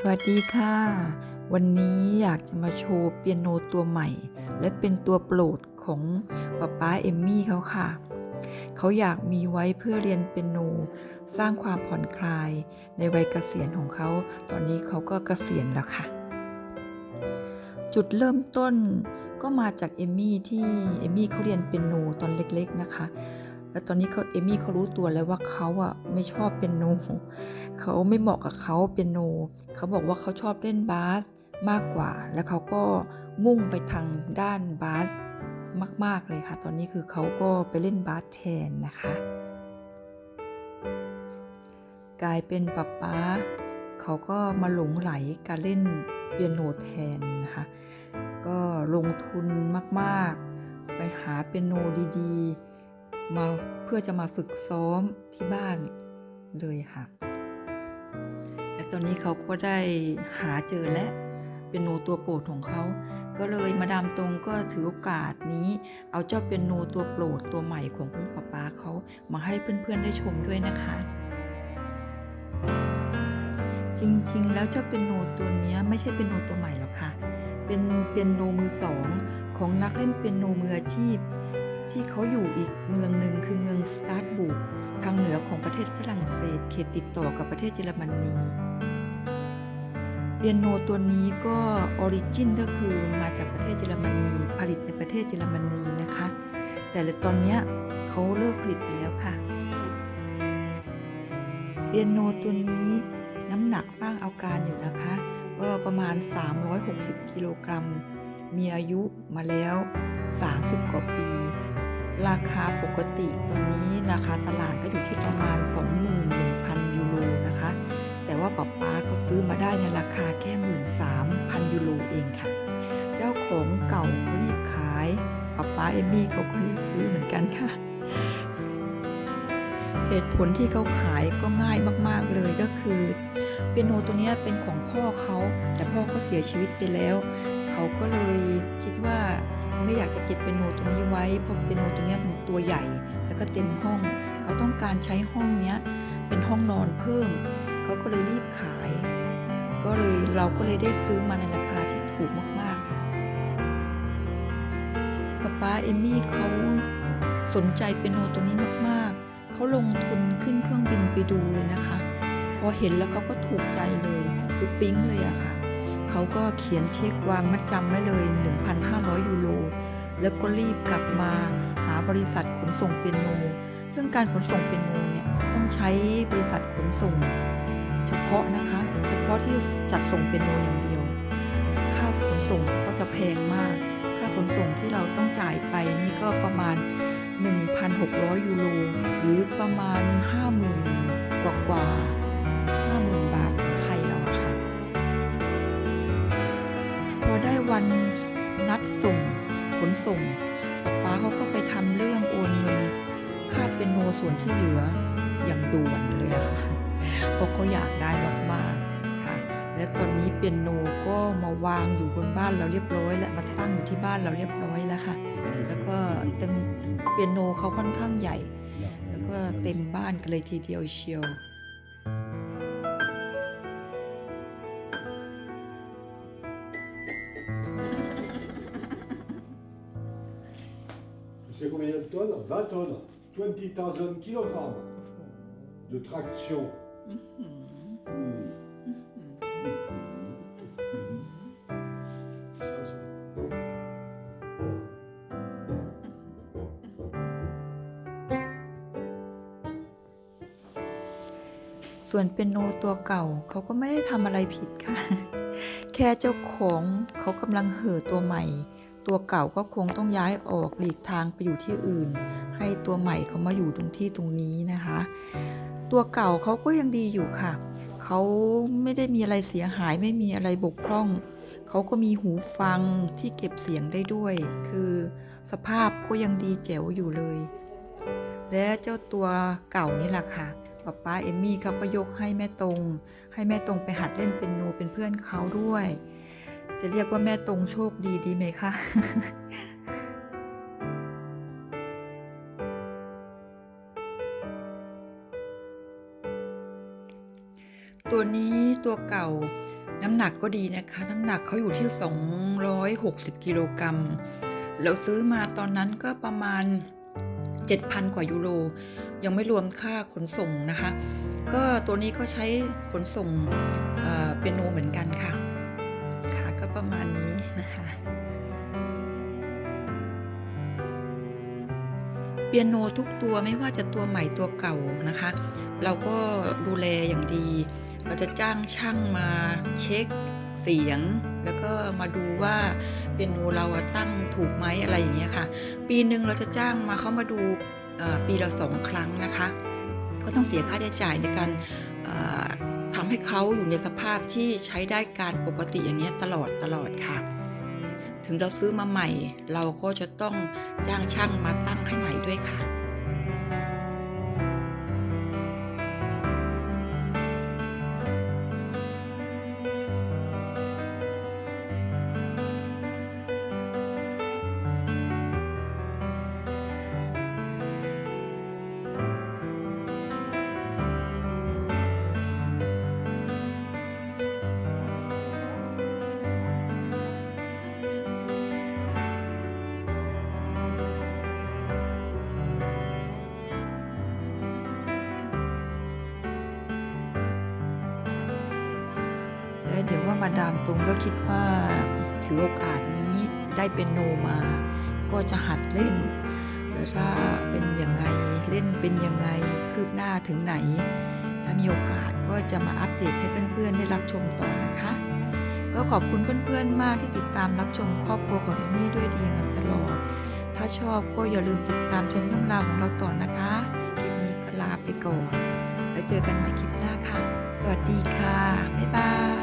สวัสดีค่ะ วันนี้อยากจะมาโชว์เปียโนตัวใหม่ และเป็นตัวโปรดของป๊าป๊าเอมมี่เขาค่ะ เขาอยากมีไว้เพื่อเรียนเปียโนสร้างความผ่อนคลายในวัยเกษียณของเขา ตอนนี้เขาก็เกษียณแล้วค่ะ จุดเริ่มต้นก็มาจากเอมมี่ที่เอมมี่เขาเรียนเปียโนตอนเล็กๆนะคะ แล้วตอนนี้เขาเอมี่เขารู้ตัวแล้วว่าเขาอะไม่ชอบเปียโนเขาไม่เหมาะกับเขาเปียโนเขาบอกว่าเขาชอบเล่นบาสมากกว่า แล้วเขาก็มุ่งไปทางด้านบาสมาก ๆเลยค่ะ ตอนนี้คือเขาก็ไปเล่นบาสแทนนะคะ กลายเป็นป๊าป๊าเขาก็มาหลงไหลการเล่นเปียโนแทนนะคะ ก็ลงทุนมาก ๆ ไปหาเปียโนดี ๆ มาเพื่อจะมาฝึกซ้อมที่บ้านเลยค่ะและตอนนี้เขาก็ได้หาเจอและเปียโนตัวโปรดของเขา ก็เลยมาดามตรงก็ถือโอกาสนี้ เอาเจ้าเปียโนตัวโปรดตัวใหม่ของคุณป๊าป๊าเขามาให้เพื่อนๆได้ชมด้วยนะคะ จริงๆ แล้วเจ้าเปียโนตัวนี้ไม่ใช่เปียโนตัวใหม่หรอกค่ะ เป็นเปียโนมือสองของนักเล่นเปียโนมืออาชีพ ที่เขาอยู่อีกเมืองหนึ่งคือเมืองสตาร์ทบุกทางเหนือของประเทศฝรั่งเศส เขตติดต่อกับประเทศเยอรมนีเปียโนตัวนี้ก็ออริจินก็คือมาจากประเทศเยอรมนีผลิตในประเทศเยอรมนีนะคะ แต่ตอนนี้เขาเลิกผลิตไปแล้วค่ะเปียโนตัวนี้น้ำหนักบ้างเอาการอยู่นะคะก็ประมาณ 360 กิโลกรัม มีอายุมาแล้ว 30 กว่าปี ราคาปกติตอนนี้ราคาตลาดก็อยู่ที่ประมาณ 21,000 ยูโรนะคะ แต่ว่าป๊าป๊าเขาซื้อมาได้ในราคาแค่ 13,000 ยูโรเองค่ะ เจ้าของเก่าเขารีบขายป๊าป๊าเอมี่เขาก็รีบซื้อเหมือนกันค่ะ เหตุผลที่เขาขายก็ง่ายมากๆเลยก็คือเปียโนตัวนี้เป็นของพ่อเขา แต่พ่อเขาเสียชีวิตไปแล้ว เขาก็เลยคิดว่า ไม่อยากจะเก็บเปียโนตัวนี้ไว้เพราะเปียโนตัวนี้ยมันตัวใหญ่ แล้วก็เต็มห้อง เขาต้องการใช้ห้องเนี้ยเป็นห้องนอนเพิ่ม เขาก็เลยรีบขาย ก็เลยเราก็เลยได้ซื้อมาในราคาที่ถูกมากๆค่ะป๊าป๊าเอมมี่เขาสนใจเปียโนตัวนี้มากๆ เขาลงทุนขึ้นเครื่องบินไปดูเลยนะคะ พอเห็นแล้วเขาก็ถูกใจเลย คือปิ๊งเลยอะค่ะ เขาก็เขียนเช็ควางมัดจำไว้เลย 1,500 ยูโร แล้วก็รีบกลับมาหาบริษัทขนส่งเปียโน ซึ่งการขนส่งเปียโนเนี่ยต้องใช้บริษัทขนส่ง เฉพาะนะคะ เฉพาะที่จัดส่งเปียโนอย่างเดียว ค่าขนส่งก็จะแพงมาก ค่าขนส่งที่เราต้องจ่ายไปนี่ก็ประมาณ 1,600 ยูโร หรือประมาณ 50,000 กว่ากว่า วันนัดส่ง ขนส่งป๊าเขาก็ไปทำเรื่องโอนเงินค่าเป็นโนส่วนที่เหลืออย่างด่วนเลยอะค่ะเพราะเขาอยากได้มากๆค่ะ และตอนนี้เปียโนก็มาวางอยู่บนบ้านเราเรียบร้อย และมาตั้งอยู่ที่บ้านเราเรียบร้อยแล้วค่ะ แล้วก็เต็มเปียโนเขาค่อนข้างใหญ่ แล้วก็เต็มบ้านกันเลยทีเดียวเชียว tonnes 20 tonnes. 20,000 kg de traction. ส่วนเปียโนตัวเก่าเขาก็ไม่ได้ทำอะไรผิดค่ะ แค่เจ้าของเขากำลังเห่อตัวใหม่ ตัวเก่าก็คงต้องย้ายออกหลีกทางไปอยู่ที่อื่น ให้ตัวใหม่เขามาอยู่ตรงที่ตรงนี้นะคะ ตัวเก่าเขาก็ยังดีอยู่ค่ะ เขาไม่ได้มีอะไรเสียหายไม่มีอะไรบกพร่อง เขาก็มีหูฟังที่เก็บเสียงได้ด้วย คือสภาพก็ยังดีแจ๋วอยู่เลย และเจ้าตัวเก่านี่แหละค่ะป๊าป้าเอมมี่เขาก็ยกให้แม่ตรง ให้แม่ตรงไปหัดเล่นเป็นโนเป็นเพื่อนเขาด้วย จะเรียกว่าแม่ตรงโชคดีดีไหมคะตัวนี้ตัวเก่าน้ำหนักก็ดีนะคะ น้ำหนักเขาอยู่ที่ 260 กิโลกรัมเราซื้อมาตอนนั้นก็ประมาณ 7,000 กว่ายูโร ยังไม่รวมค่าขนส่งนะคะ ก็ตัวนี้ก็ใช้ขนส่งเเปียโนเหมือนกันค่ะ ก็ประมาณนี้นะคะเปียโนทุกตัวไม่ว่าจะตัวใหม่ตัวเก่านะคะ เราก็ดูแลอย่างดี เราจะจ้างช่างมาเช็คเสียง แล้วก็มาดูว่าเปียโนเราตั้งถูกไหมอะไรอย่างเงี้ยค่ะ ปีหนึ่งเราจะจ้างมาเขามาดูปีละสองครั้งนะคะ ก็ต้องเสียค่าใช้จ่ายในการ ทำให้เขาอยู่ในสภาพที่ใช้ได้การปกติอย่างนี้ตลอดตลอดค่ะ ถึงเราซื้อมาใหม่ เราก็จะต้องจ้างช่างมาตั้งให้ใหม่ด้วยค่ะ และเดี๋ยวว่ามาดามตรงก็คิดว่าถือโอกาสนี้ได้เป็นโนมา ก็จะหัดเล่นแล้วถ้าเป็นยังไงเล่นเป็นยังไงคืบหน้าถึงไหน ถ้ามีโอกาสก็จะมาอัปเดตให้เพื่อนๆได้รับชมต่อนะคะ ก็ขอบคุณเพื่อนๆมากที่ติดตามรับชมครอบครัวของเอมี่ด้วยดีมาตลอด ถ้าชอบก็อย่าลืมติดตามชมเรื่องราวของเราต่อนะคะคลิปนี้ก็ลาไปก่อน แล้วเจอกันใหม่คลิปหน้าค่ะ สวัสดีค่ะ บ๊ายบาย